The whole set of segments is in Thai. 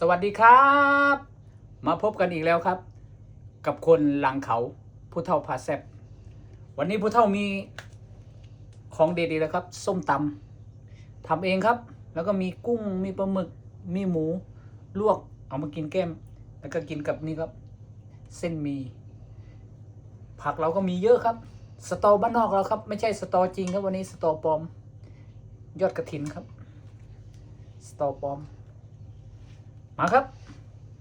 สวัสดีครับ มาพบกันอีกแล้วครับ กับคนหลังเขาผู้เท่าพาแซบวันนี้ผู้เท่ามีของเด็ดอีกแล้วครับ ส้มตำทำเองครับ แล้วก็มีกุ้งมีปลาหมึกมีหมู ลวกเอามากินแก้ม แล้วก็กินกับนี่ครับ เส้นหมี ผักเราก็มีเยอะครับ สตอบ้านนอกเราครับ ไม่ใช่สตอจริงครับวันนี้สตอปลอม ยอดกระถินครับ สตอปลอม มาครับ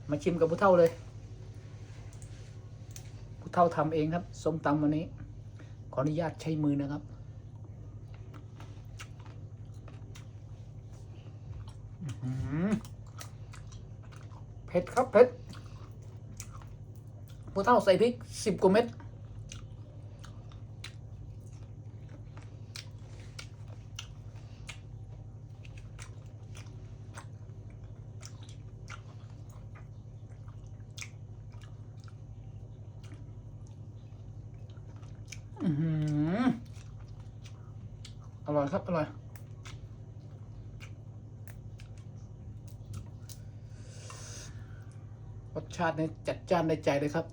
มาชิมกับผู้เท่าเลยผู้เท่าทำเองครับส้มตำวันนี้ ขออนุญาตใช้มือนะครับเผ็ดครับเผ็ดผู้เท่าใส่พริกสิบกว่าเม็ด อร่อยครับ อร่อย รสชาติเนี่จัดจ้านในใจเลยครับ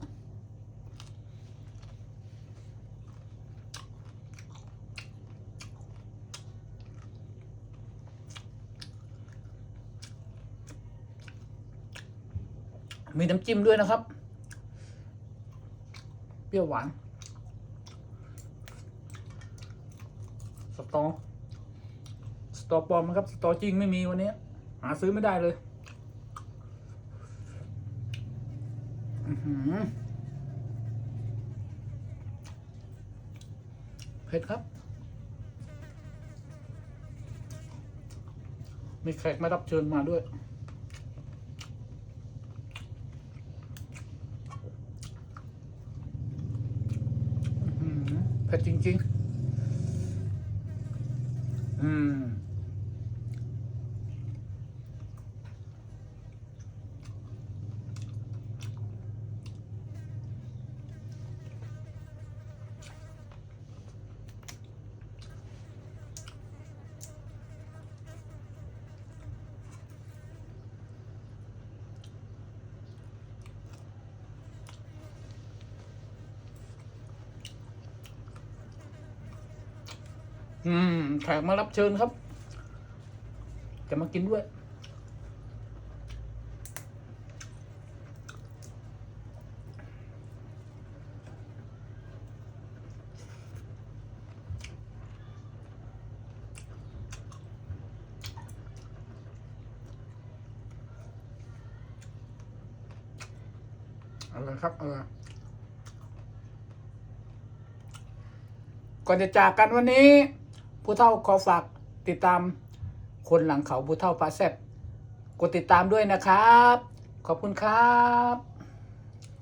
มีน้ำจิ้มด้วยนะครับ เปรี้ยวหวาน ตอสตอปลอมนะครับ สตอจริงไม่มีวันนี้ หาซื้อไม่ได้เลยเผ็ดครับ มีแขกมารับเชิญมาด้วย เผ็ดจริง ๆ อื อืมแขกมารับเชิญครับ จะมากินด้วยอาเลยครับอาเลยก่อนจะจากกันวันนี้ ผู้เท่าขอฝากติดตามคนหลังเขาผู้เท่าพาแซบกดติดตามด้วยนะครับ ขอบคุณครับ